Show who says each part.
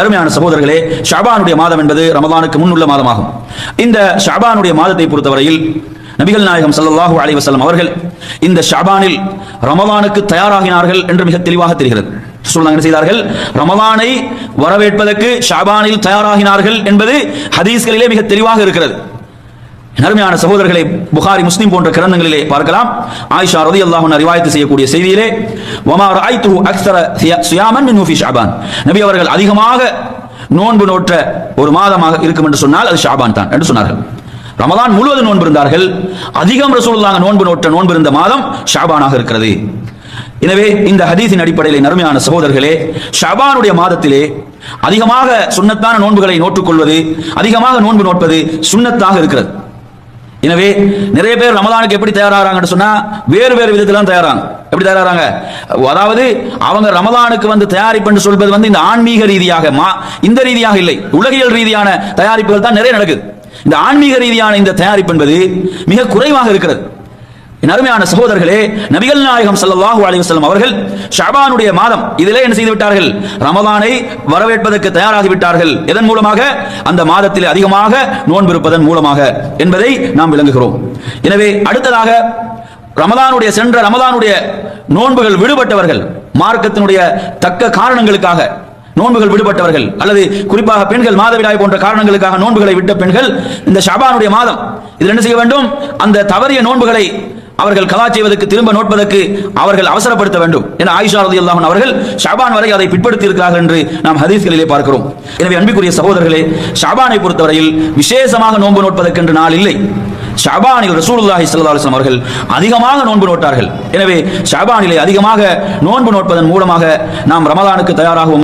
Speaker 1: அருமையான சகோதரர்களே ஷாபானுடைய மாதம் என்பது ரமதானுக்கு முன்னுள்ள மாதமாகும். இந்த ஷாபானுடைய மாதத்தை பொறுத்தவரையில் நபிகள் நாயகம் சல்லாஹூ அலைவசல்லம் அவர்கள் இந்த ஷாபானில் ரமதானுக்கு தயாராகினார்கள் என்று மிக தெளிவாக தெரிகிறது. என்ன செய்தார்கள்? ரமதானை வரவேற்பதற்கு ஷாபானில் தயாராகினார்கள் என்பது ஹதீஸ்களிலே மிக தெளிவாக இருக்கிறது. அருமையான சகோதரர்களை புகாரி முஸ்லிம் போன்ற கிரந்தங்களிலே பார்க்கலாம். ஆயிஷா ரதி அல்லாஹ் ரிவாயத்து செய்யக்கூடிய செய்தியிலே வமா ஐத்து அக்சர சுயாமன் மின் ஷாபான். நபி அவர்கள் அதிகமாக நோன்பு நோற்ற ஒரு மாதமாக இருக்கும் என்று சொன்னால் அது ஷாபான் தான் என்று சொன்னார்கள். ரமதான் முழுவதும் நோன்பு இருந்தார்கள். அதிகம் ரசூலுல்லாஹ் நோன்பு நோற்ற நோன்பு இருந்த மாதம் ஷாபானாக இருக்கிறது. எனவே இந்த ஹதீஸின் அடிப்படையில் நருமையான சகோதரர்களே ஷாபானுடைய மாதத்திலே அதிகமாக சுன்னத்தான நோன்புகளை நோற்றுக்கொள்வது அதிகமாக நோன்பு நோட்பது சுன்னத்தாக இருக்கிறது. எனவே நிறைய பேர் ரமதானுக்கு எப்படி தயாராகிறாங்கன்னு சொன்னா வேறு வேறு விதத்துல தயாராங்க. எப்படி தயாராகிறாங்க? அதாவது அவங்க ரமதானுக்கு வந்து தயாரிப்பு சொல்வது வந்து இந்த ஆன்மீக ரீதியாக மா இந்த ரீதியாக இல்லை. உலகியல் ரீதியான தயாரிப்புகள் தான் நிறைய நடக்குது. இந்த ஆன்மீக ரீதியான இந்த தயாரிப்பு என்பது மிக குறைவாக இருக்கிறது. என் அருமையான சகோதரர்களே நபிகள் நாயகம் ஸல்லல்லாஹு அலைஹி செல்லும் அவர்கள் ஷாபானுடைய மாதம் இதிலே என்ன செய்து விட்டார்கள்? ரமதானை வரவேற்பதற்கு தயாராகி விட்டார்கள். எதன் மூலமாக? அந்த மாதத்தில் அதிகமாக நோன்பு இருப்பதன் மூலமாக என்பதை நாம் விளங்குகிறோம். எனவே அடுத்ததாக ரமதானுடைய சென்ற ரமதானுடைய நோன்புகள் விடுபட்டவர்கள் மார்க்கத்தினுடைய தக்க காரணங்களுக்காக நோன்புகள் விடுபட்டவர்கள் அல்லது குறிப்பாக பெண்கள் மாதவிடாய் போன்ற காரணங்களுக்காக நோன்புகளை விட்ட பெண்கள் இந்த ஷபானுடைய மாதம் இதில் என்ன செய்ய வேண்டும்? அந்த தவறிய நோன்புகளை அவர்கள் கலா செய்வதற்கு திரும்ப நோட்பதற்கு அவர்கள் அவசரப்படுத்த வேண்டும் என ஆயிஷா ரதி அல்லாஹன் அவர்கள் ஷாபான் வரை அதை பிற்படுத்தி இருக்கிறார்கள் என்று நாம் ஹதீஸ்களிலே பார்க்கிறோம். எனவே அன்பிற்குரிய சகோதரர்களே ஷாபானை பொறுத்தவரையில் விசேஷமாக நோன்பு நோட்பதற்கென்று நாள் இல்லை. ஷாபானில் ரசூலுல்லாஹி ஸல்லல்லாஹு அலைஹி அவர்கள் அதிகமாக நோன்பு நோட்டார்கள். எனவே ஷாபானிலே அதிகமாக நோன்பு நோட்பதன் மூலமாக நாம் ரமலானுக்கு தயாராகவும்.